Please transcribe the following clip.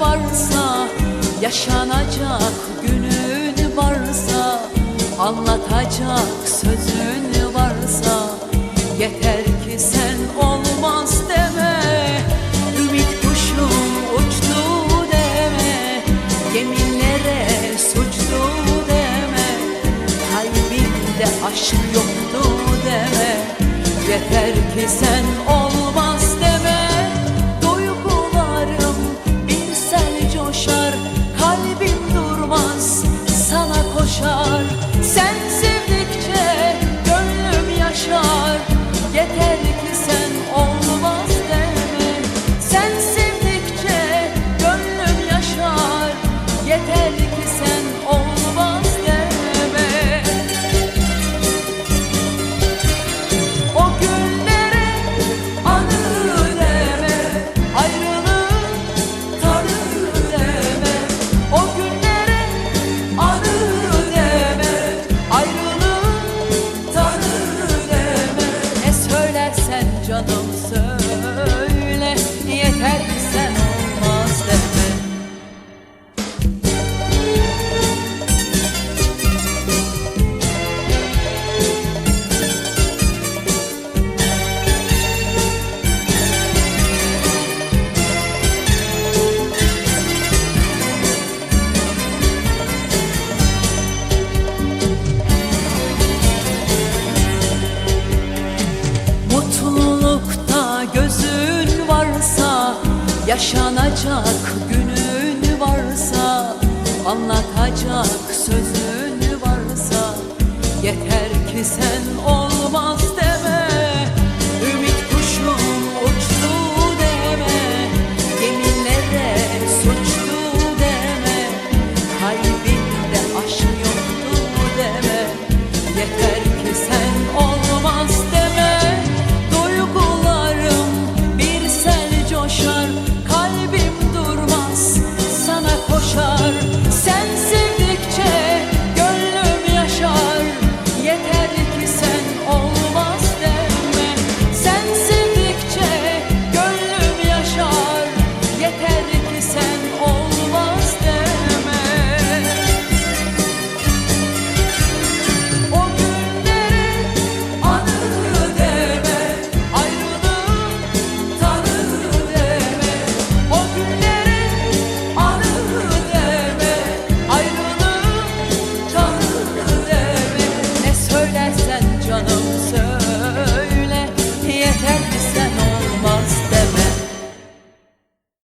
varsa Yaşanacak günün varsa Anlatacak sözün varsa Yeter ki sen olmaz deme Ümit kuşum uçtu deme Yeminlere suçtu deme Kalbimde aşk yoktu deme Yeter ki sen olmaz canım söyle Yeter sen olmaz Yaşanacak günün varsa Anlatacak sözün varsa Yeter ki sen olmaz deme Ümit kuşum uçtu deme Yeminlere suçlu deme Kalbim